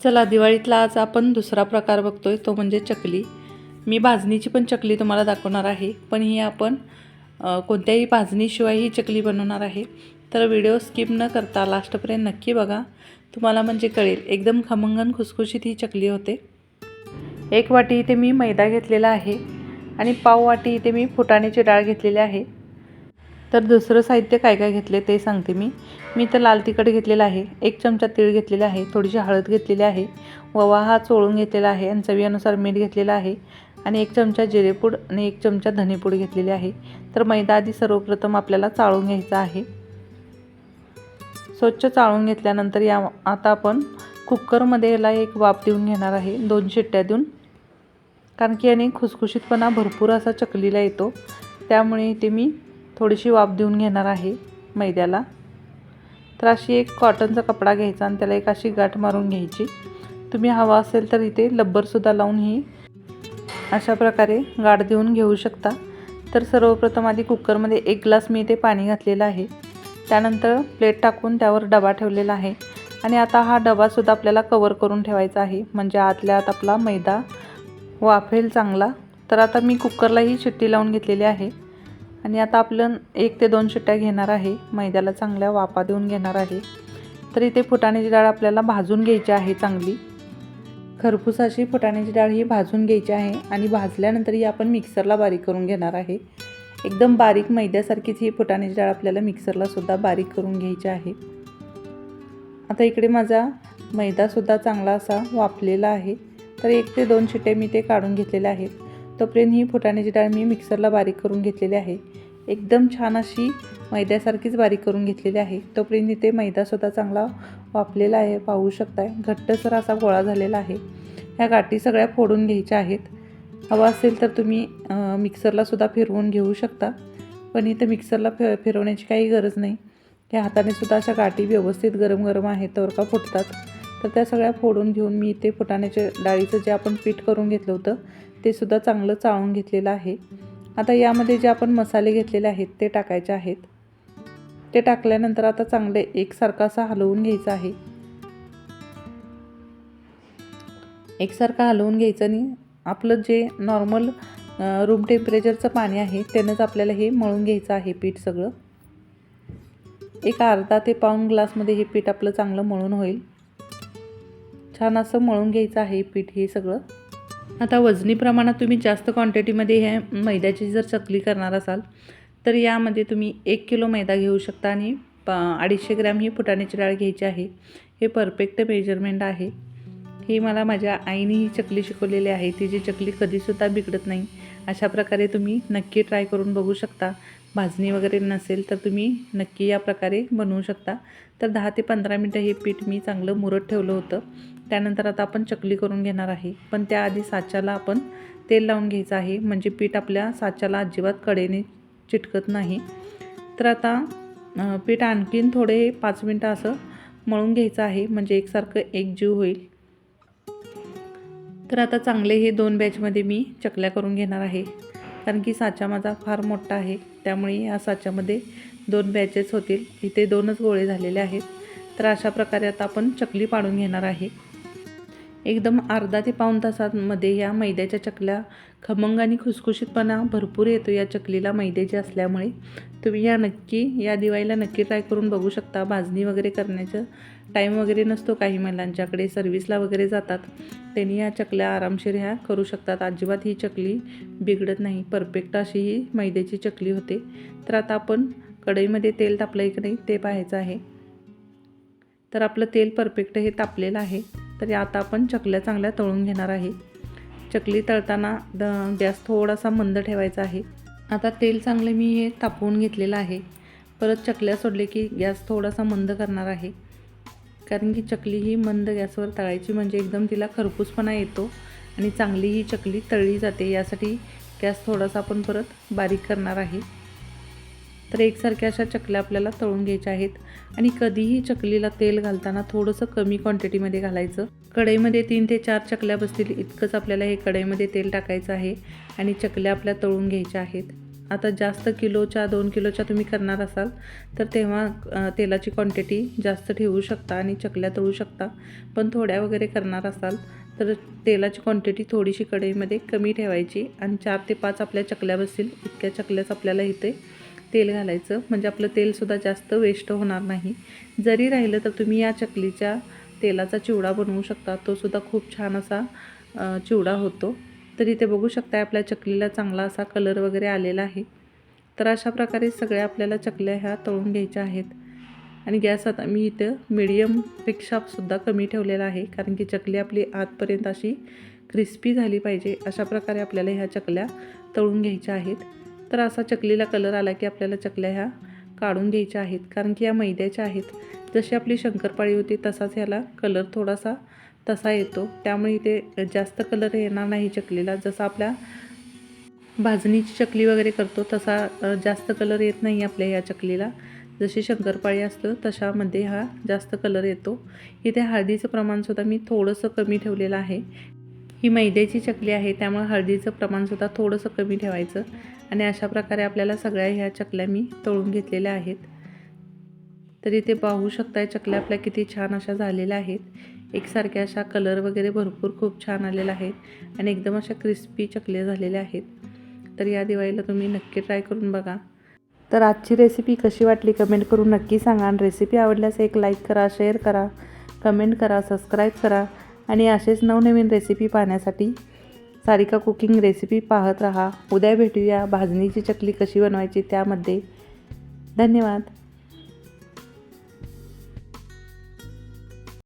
चला दिवाळीतला आज आपण दुसरा प्रकार बघतोय तो म्हणजे चकली. मी भाजणीची पण चकली तुम्हाला दाखवणार आहे पण ही आपण कोणत्याही भाजणीशिवाय ही चकली बनवणार आहे. तर व्हिडिओ स्किप न करता लास्टपर्यंत नक्की बघा. तुम्हाला म्हणजे कळेल एकदम खमंगन खुसखुशीत ही चकली होते. एक वाटी इथे मी मैदा घेतलेला आहे आणि पाव वाटी इथे मी फुटाण्याची डाळ घेतलेली आहे. तर दुसरं साहित्य काय काय घेतले ते सांगते मी. मी तर लाल तिखट घेतलेलं आहे एक चमचा तीळ घेतलेला आहे थोडीशी हळद घेतलेली आहे ववा हा चोळून घेतलेला आहे आणि चवीनुसार मीठ घेतलेलं आहे आणि एक चमचा जिरेपूड आणि एक चमचा धनेपूड घेतलेली आहे. तर मैदा आधी सर्वप्रथम आपल्याला चाळून घ्यायचा आहे. स्वच्छ चाळून घेतल्यानंतर या आता आपण कुकरमध्ये याला एक वाफ देऊन घेणार आहे दोन शिट्ट्या देऊन. कारण की याने खुसखुशीतपणा भरपूर असा चकलीला येतो. त्यामुळे इथे मी थोडीशी वाफ देऊन घेणार आहे मैद्याला. तर अशी एक कॉटनचा कपडा घ्यायचा आणि त्याला एक अशी गाठ मारून घ्यायची. तुम्ही हवा असेल तर इथे लब्बरसुद्धा लावून ही अशा प्रकारे गाठ देऊन घेऊ शकता. तर सर्वप्रथम आधी कुकरमध्ये एक ग्लास मी इथे पाणी घातलेलं आहे. त्यानंतर प्लेट टाकून त्यावर डबा ठेवलेला आहे. आणि आता हा डबासुद्धा आपल्याला कवर करून ठेवायचा आहे. म्हणजे आतल्या आत आपला मैदा वाफेल चांगला. तर आता मी कुकरलाही शिट्टी लावून घेतलेली आहे. आणि आता आपलं एक ते दोन शिट्ट्या घेणार आहे. मैद्याला चांगल्या वाफा देऊन घेणार आहे. तर इथे फुटाण्याची डाळ आपल्याला भाजून घ्यायची आहे चांगली. खरपूस फुटाण्याची डाळ ही भाजून घ्यायची आहे आणि भाजल्यानंतर ही आपण मिक्सरला बारीक करून घेणार आहे. एकदम बारीक मैद्यासारखीच ही फुटाण्याची डाळ आपल्याला मिक्सरला सुद्धा बारीक करून घ्यायची आहे. आता इकडे माझा मैदासुद्धा चांगला असा वाफलेला आहे. तर एक ते दोन शिट्टे मी ते काढून घेतलेले आहेत. तोपर्यंत ही फुटाण्याची डाळ मी मिक्सरला बारीक करून घेतलेली आहे. एकदम छान अशी मैद्यासारखीच बारीक करून घेतलेली आहे. तोपर्यंत इथे मैदासुद्धा चांगला वापलेला आहे पाहू शकताय. घट्टसर असा गोळा झालेला आहे. ह्या गाठी सगळ्या फोडून घ्यायच्या आहेत. हवा असेल तर तुम्ही मिक्सरलासुद्धा मिक्सरला सुद्धा फिरवून घेऊ शकता. पण इथं मिक्सरला फि फिरवण्याची काही गरज नाही. त्या हाताने सुद्धा अशा गाठी व्यवस्थित गरम गरम आहेत तर का फुटतात. तर त्या सगळ्या फोडून घेऊन मी इथे फुटाण्याच्या डाळीचं जे आपण पीठ करून घेतलं होतं ते सुद्धा चांगलं चाळून घेतलेलं आहे. आता यामध्ये जे आपण मसाले घेतलेले आहेत ते टाकायचे आहेत. ते टाकल्यानंतर आता चांगले एकसारखा असा हलवून घ्यायचं आहे. एकसारखा हलवून घ्यायचं आणि आपलं जे नॉर्मल रूम टेम्परेचरचं पाणी आहे त्यानंच आपल्याला हे मळून घ्यायचं आहे पीठ सगळं. एक अर्धा ते पाऊण ग्लासमध्ये हे पीठ आपलं चांगलं मळून होईल. छान असं मळून घ्यायचं आहे पीठ हे सगळं. आता वजनी प्रमाणात तुम्ही जास्त क्वांटिटीमध्ये हे मैद्याची जर चकली करणार असाल तर यामध्ये तुम्ही एक किलो मैदा घेऊ शकता आणि प अडीचशे ग्रॅम ही फुटाण्याची डाळ घ्यायची आहे. हे परफेक्ट मेजरमेंट आहे. ही मला माझ्या आईने ही चकली शिकवलेली आहे. तिची चकली कधीसुद्धा बिघडत नाही. अशा प्रकारे तुम्ही नक्की ट्राय करून बघू शकता. भाजणी वगैरे नसेल तर तुम्ही नक्की या प्रकारे बनवू शकता. तर दहा ते पंधरा मिनटं हे पीठ मी चांगलं मुरत ठेवलं होतं. त्यानंतर आता आपण चकली करून घेणार आहे. पण त्याआधी साच्याला आपण तेल लावून घ्यायचं आहे. म्हणजे पीठ आपल्या साच्याला अजिबात कडेने चिटकत नाही. तर आता पीठ आणखीन थोडे पाच मिनटं असं मळून घ्यायचं आहे. म्हणजे एकसारखं एकजीव होईल. तर आता चांगले हे दोन बॅचमध्ये मी चकल्या करून घेणार आहे. कारण की साचा माझा फार मोठा आहे. त्यामुळे या साच्यामध्ये दोन बॅचेस होतील. इथे दोनच गोळे झालेले आहेत. तर अशा प्रकारे आता आपण चकली पाडून घेणार आहे. एकदम अर्धा ते पाऊण तासांमध्ये या मैद्याच्या चकल्या खमंग आणि खुसखुशीतपणा भरपूर येतो या चकलीला मैद्याची असल्यामुळे. तुम्ही या नक्की या दिवाळीला नक्की ट्राय करून बघू शकता. भाजणी वगैरे करण्याचं टाईम वगैरे नसतो काही महिलांच्याकडे सर्व्हिसला वगैरे जातात. त्यांनी या चकल्या आरामशीर ह्या करू शकतात. अजिबात ही चकली बिघडत नाही. परफेक्ट अशी ही मैद्याची चकली होते. तर आता आपण कढईमध्ये तेल तापलं आहे की नाही ते पाहायचं आहे. तर आपलं तेल परफेक्ट हे तापलेलं आहे. तर आता आपण चकल्या चांगल्या तळून घेणार आहे. चकली तळताना द गॅस थोडासा मंद ठेवायचा आहे. आता तेल चांगले मी हे तापवून घेतलेलं आहे. परत चकल्या सोडले की गॅस थोडासा मंद करणार आहे. कारण की चकली ही मंद गॅसवर तळायची म्हणजे एकदम तिला खरपूसपणा येतो आणि चांगली ही चकली तळली जाते. यासाठी गॅस थोडासा आपण परत बारीक करणार आहे. तर एकसारख्या अशा चकल्या आपल्याला तळून घ्यायच्या आहेत. आणि कधीही चकलीला तेल घालताना थोडंसं कमी क्वांटिटीमध्ये घालायचं. कढईमध्ये तीन ते चार चकल्या बसतील इतकंच आपल्याला हे कढईमध्ये तेल टाकायचं आहे आणि चकल्या आपल्या तळून घ्यायच्या आहेत. आता जास्त किलोच्या दोन किलोच्या तुम्ही करणार असाल तर तेव्हा तेलाची क्वांटिटी जास्त ठेवू शकता आणि चकल्या तळू शकता. पण थोड्या वगैरे करणार असाल तर तेलाची क्वांटिटी थोडीशी कढईमध्ये कमी ठेवायची. आणि चार ते पाच आपल्या चकल्या बसतील इतक्या चकल्याच आपल्याला इथे तेल घालायचं. म्हणजे आपलं तेलसुद्धा जास्त वेस्ट होणार नाही. जरी राहिलं तर तुम्ही या चकलीच्या तेलाचा चिवडा बनवू शकता. तोसुद्धा खूप छान असा चिवडा होतो. तर इथे बघू शकता आपल्या चकलीला चांगला असा कलर वगैरे आलेला आहे. तर अशा प्रकारे सगळ्या आपल्याला चकल्या ह्या तळून घ्यायच्या आहेत. आणि गॅस आता मी इथं मिडियमपेक्षा सुद्धा कमी ठेवलेला आहे. कारण की चकली आपली आतपर्यंत अशी क्रिस्पी झाली पाहिजे. अशा प्रकारे आपल्याला ह्या चकल्या तळून घ्यायच्या आहेत. तर असा चकलीला कलर आला की आपल्याला चकल्या ह्या काढून घ्यायच्या आहेत. कारण की या मैद्याच्या आहेत. जशी आपली शंकरपाळी होती तसाच ह्याला कलर थोडासा तसा येतो. त्यामुळे इथे जास्त कलर येणार नाही चकलीला. जसा आपल्या भाजणीची चकली वगैरे करतो तसा जास्त कलर येत नाही आपल्या या चकलीला. जशी शंकरपाळी असतं तशामध्ये हा जास्त कलर येतो. इथे हळदीचं प्रमाणसुद्धा मी थोडंसं कमी ठेवलेलं आहे. ही मैद्याची चकली आहे त्यामुळे हळदीचं प्रमाणसुद्धा थोडंसं कमी ठेवायचं. आणि अशा प्रकारे आपल्याला सगळ्या ह्या चकल्या मी तळून घेतलेल्या आहेत. तर इथे पाहू शकताय चकल्या आपल्या किती छान अशा झालेल्या आहेत. एकसारख्या अशा कलर वगैरे भरपूर खूप छान आलेला आहे आणि एकदम अशा क्रिस्पी चकल्या झालेल्या आहेत. तर या दिवाळीला तुम्ही नक्की ट्राय करून बघा. तर आजची रेसिपी कशी वाटली कमेंट करून नक्की सांगा आणि रेसिपी आवडल्यास एक लाईक करा शेअर करा कमेंट करा सबस्क्राईब करा आणि असेच नवनवीन रेसिपी पाहण्यासाठी सारिका कुकिंग रेसिपी पाहत राहा. उद्या भेटूया. भाजणीची चकली कशी बनवायची त्यामध्ये. धन्यवाद.